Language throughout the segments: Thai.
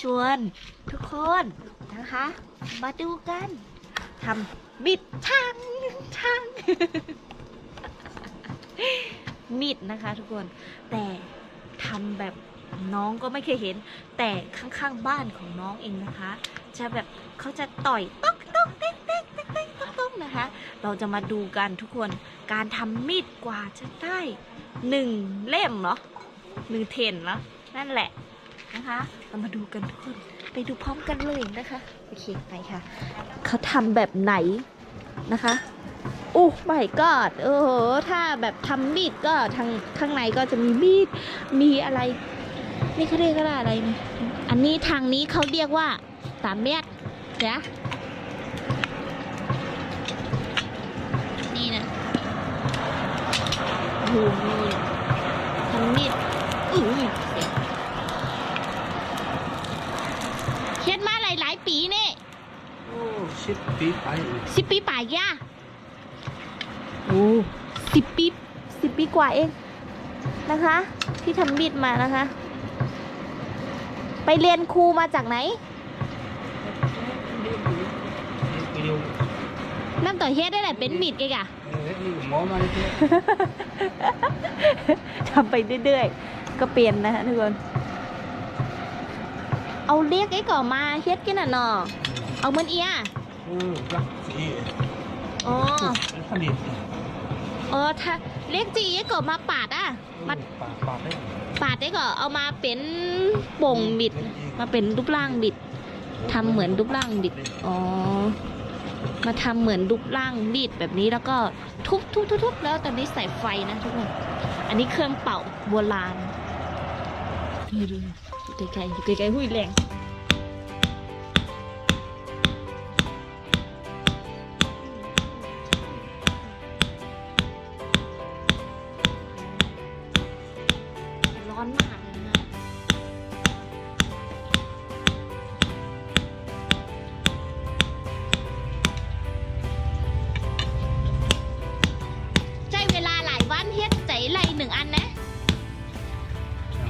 ชวน ทุกคนนะคะ มาดูกันทำบิดช่างช่างมีดนะคะทุกคน แต่ทำแบบน้องก็ไม่เคยเห็น แต่ข้างๆบ้านของน้องเองนะคะ จะแบบเขาจะต่อยต๊อกต๊อกเต๊กเต๊กเต๊กเต๊กต๊อกต๊อกนะคะ เราจะมาดูกันทุกคน การทำมีดกว่าจะได้หนึ่งเล่มเหรอหนึ่งเทนเหรอนั่นแหละ นะคะ เรามาดูกันทุกคนไปดูพร้อมกันเลยนะคะโอเคไปค่ะ เขาทำแบบไหนนะคะโอ้ไม่ก็เออถ้าแบบทำมีดก็ทางข้างในก็จะมีมีดมีอะไร นี่เขาเรียกว่าอะไรนี่อันนี้ทางนี้เขาเรียกว่าสามเมตรนะนี่นะโอ้โหนี่ทำมีดอุ้ยเสียงเฮ็ดมาหลายหลายๆปีนี่ โอ้สิบปีไปสิบปีป่ายย่าโอ้สิบปีสิบปีกว่าเองนะคะ ที่ทำมีดมานะคะ ไปเรียนครูมาจากไหนเร็วน้ำต่อเฮ็ดได้แหละเป็นมีดเองอะเอ้ยนี่หมอมาเลยเนี่ยทำไปเรื่อยๆ ก็เปลี่ยนนะฮะทุกคน เอาเรียกไอ้ก่อมาเฮ็ดกันน่ะเนาะเอามันเอียเออรักสีอ๋อเป็นผลิตอ๋อ ถ้าเรียกจีไอ้ก่อมาปาดอะ มาปากปากได้ปาดได้ก่อเอามาเป็นป่งบิด มาเป็นรูปร่างบิดทำเหมือนรูปร่างบิด อ๋อ มาทำเหมือนรูปร่างบิดแบบนี้แล้วก็ทุบทุบทุบทุบแล้วตอนนี้ใส่ไฟนะทุกคน อันนี้เครื่องเป่าโบราณนี่ดูอยู่ไกลๆอยู่ไกลๆหุ้ยแรง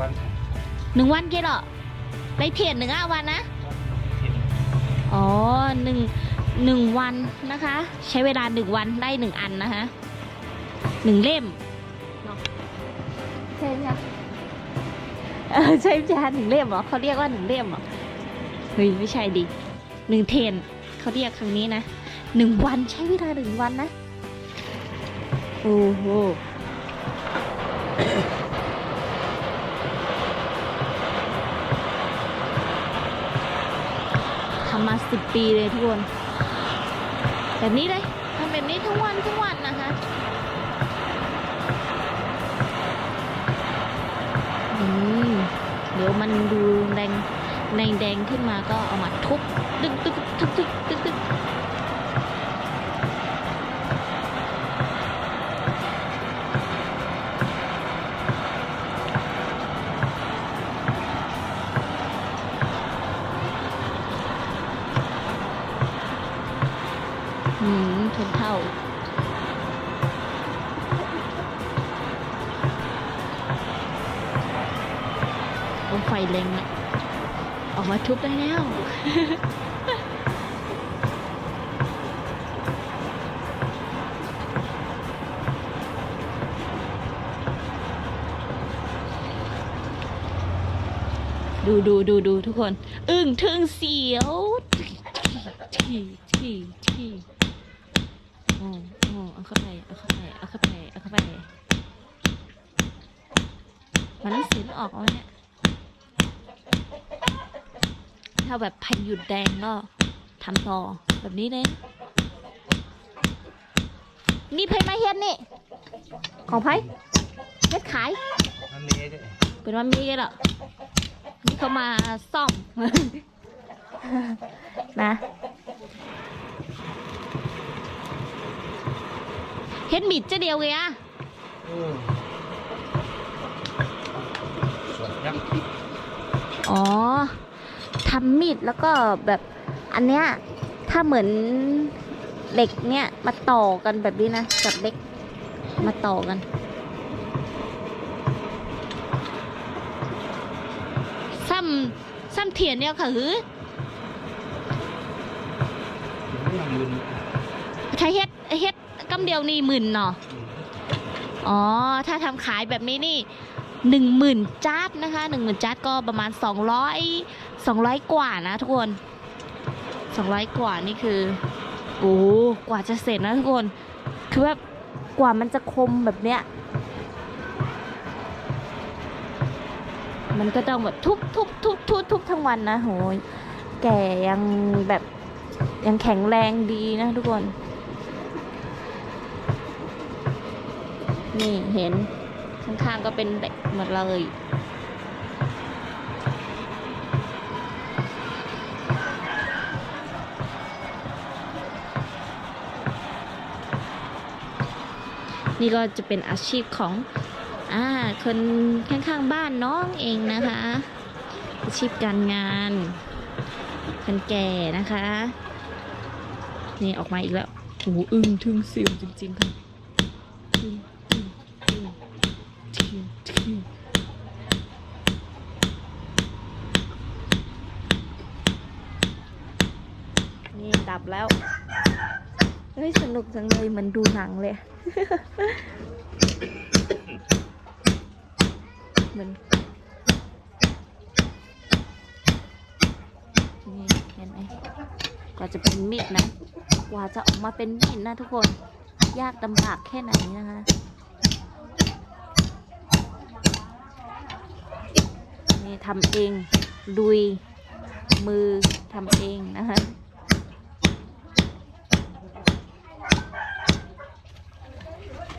วันหนึ่งวันเกี่ยหรอไรเพจหนึ่งอะวันนะ อ๋อหนึ่งหนึ่งวันนะคะ ใช้เวลาหนึ่งวันได้หนึ่งอันนะคะหนึ่งเล่มเนาะใช่ไหมคะเออใช่จานหนึ่งเล่มเหรอเขาเรียกว่าหนึ่งเล่มเหรอเฮ้ยไม่ใช่ดิหนึ่งเทนเขาเรียกครั้งนี้นะหนึ่งวันใช้เวลาหนึ่งวันนะโอ้โห มาสิบปีเลยทุกคน แบบนี้เลยทำแบบนี้ทั้งวันทั้งวันนะคะเดี๋ยวมันดูแดงแดงแดงขึ้นมาก็เอามาทุบตึกตึกตึกตึก โอ้ไฟแรงอะออกมาทุบได้แล้ว ดูดูดูดูทุกคน อึ้งทึ่งเสียวที่ที่ที่โอ้โอ้เอาเข้าไปเอาเข้าไปเอาเข้าไปเอาเข้าไปมันไม่เสียงออกแล้วเนี่ย ถ้าแบบพายุแดงก็ทำต่อแบบนี้เลย นี่ไพ่ไม่เฮ็ดนี่ ของไพ่เฮ็ดขายนั่นนี่ได้เป็นว่ามีกันเหรอนี่เขามาซ่อม นะเฮ็ดมิดจะเดียวเลยอะเออสวยยักษ์อ๋อ ทำมีดแล้วก็แบบอันเนี้ยถ้าเหมือนเหล็กเนี่ยมาต่อกันแบบนี้นะกับเหล็กมาต่อกันำซ้ำเทียนเนี่ยค่ะหือเรื่อใช้เฮ็ดเฮ็ดกำเดียวนี่หมื่นเนาะอ๋อ ถ้าทำขายแบบนี้นี่ หนึ่งหมื่นจาดนะคะหนึ่งหมื่นจาดก็ประมาณสองร้อยสองร้อยกว่านะทุกคนสองร้อยกว่านี่คือโอ้กว่าจะเสร็จนะทุกคน คือแบบกว่ามันจะคมแบบเนี้ยมันก็ต้องแบบทุบทุบทุบทุบทุบทั้งวันนะโหยแก่ยังแบบยังแข็งแรงดีนะทุกคน นี่เห็น ข้างๆก็เป็นเด็กหมดเลยนี่ก็จะเป็นอาชีพของอ่าคนข้างๆบ้านน้องเองนะคะ อาชีพการงานคนแก่นะคะ นี่ออกมาอีกแล้วโอ้อึ้งทึ่งเสียวจริงๆค่ะ นี่ดับแล้ว เฮ้ย สนุกจังเลยเหมันดูหนังเลยเหมือนนี่เห็นไหมกว่าจะเป็นมีดนะ กว่าจะออกมาเป็นมีดนะทุกคน ยากลำบากแค่ไหนนะคะ นี่ทำเองดุยมือทำเองนะคะ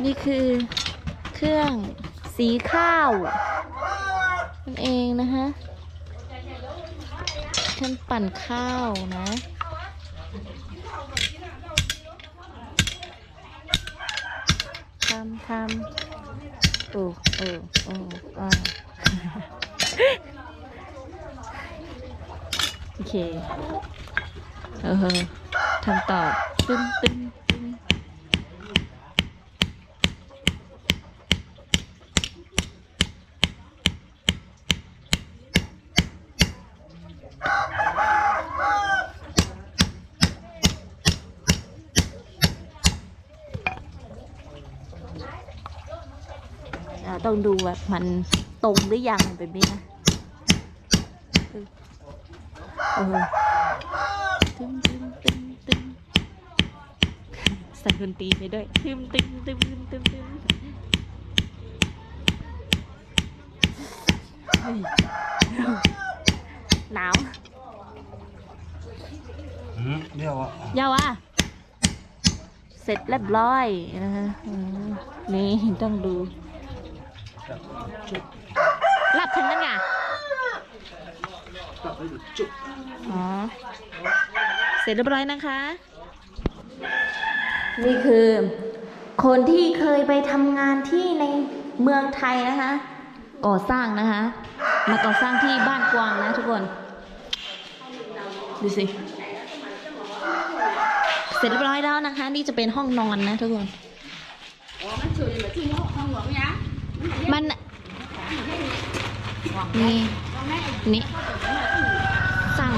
นี่คือเครื่องสีข้าวนั่นเองนะคะเครื่องปั่นข้าวนะทำทำโอ้โอ้โอ้อ่า โอ เคเออทำต่อตึ้งตึ้งตึ้งอ่าต้องดูแบบมันตรงหรือยังแบบนี้นะเออ เออตึ้งตึ้งตึ้งตึ้งใส่ดนตรีไปด้วยตึ้งตึ้งตึ้งตึ้งตึ้งตึ้งเหนาวอืมเดี๋ยวอะยาวอะ เสร็จเรียบร้อยนะคะอืมนี่ต้องดูหลับถึงนั่นไง อ๋อ เสร็จเรียบร้อยนะคะ นี่คือ คนที่เคยไปทำงานที่ในเมืองไทยนะคะ ก่อสร้างนะคะ มาก่อสร้างที่บ้านกวางนะทุกคน ดูสิ เสร็จเรียบร้อยแล้วนะคะ นี่จะเป็นห้องนอนนะทุกคน มัน นี่ นี่สั่ง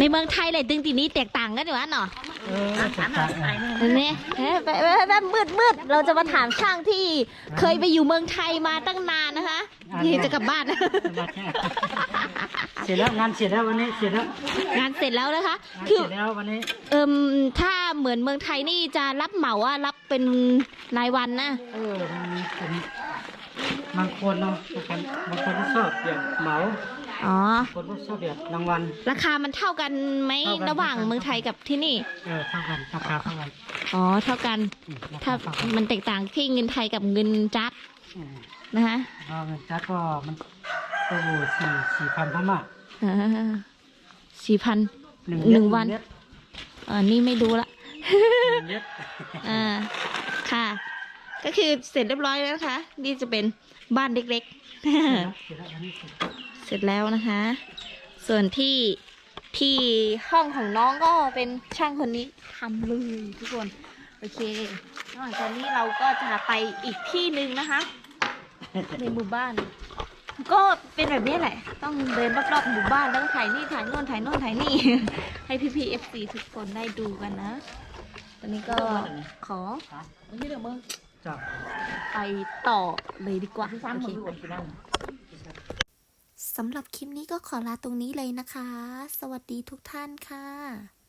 ในเมืองไทยเลยดึงตีนี้แตกต่างกันอยู่วะเนาะเออจัดการอะนี่เฮ้ยไปไปไปมืดมืดเราจะมาถามช่างที่เคยไปอยู่เมืองไทยมาตั้งนานนะคะนี่จะกลับบ้านเสร็จแล้วงานเสร็จแล้ววันนี้เสร็จแล้วงานเสร็จแล้วนะคะงานคือเสร็จแล้ววันนี้เอิมถ้าเหมือนเมืองไทยนี่จะรับเหมาว่ารับเป็นรายวันนะเออมันเป็นบางคนเนาะบางคนบางคนก็ชอบแบบเหมา อ๋อบางคนก็ชอบแบบรางวัล ราคามันเท่ากันไหมเท่ากัน ระหว่างเท่ากันเมืองไทยกับที่นี่ เออเท่ากันราคาเท่ากันอ๋อ เท่ากัน อืมราถ้าคาเท่ากันมันแตกต่างที่เงินไทยกับเงินจัดอืมนะคะแล้วเงินจัดก็มันก็อยู่สี่สี่พันพม่าสี่พันหนึ่งหนึ่งวัน เม็ดอ่านี่ไม่ดูละ หนึ่งเม็ดอ่า ค่ะ ก็คือเสร็จเรียบร้อยแล้วนะคะ นี่จะเป็นบ้านเล็ก ๆ เสร็จแล้วเสร็จแล้ววันนี้เสร็จเส ร็จแล้วนะคะ ส่วนที่ที่ห้องของน้องก็เป็นช่างคนนี้ทำเลยทุกคน โอเคนอกจากนี้เราก็จะไปอีกที่หนึ่งนะคะ ในหมู่บ้าน ก็เป็นแบบนี้แหละ ต้องเดินรอบๆหมู่บ้านแล้วก็ถ่ายนี่ถ่ายโน่นถ่ายโน่นถ่ายนี่ ให้พี่พีเอฟซีทุกคนได้ดูกันนะ ตอนนี้ก็ขอไม่เรื่องมึงจับไปต่อเลยดีกว่าซ้ำโอมึเคงดูกี่นั่น สำหรับคลิปนี้ก็ขอลาตรงนี้เลยนะคะ สวัสดีทุกท่านค่ะ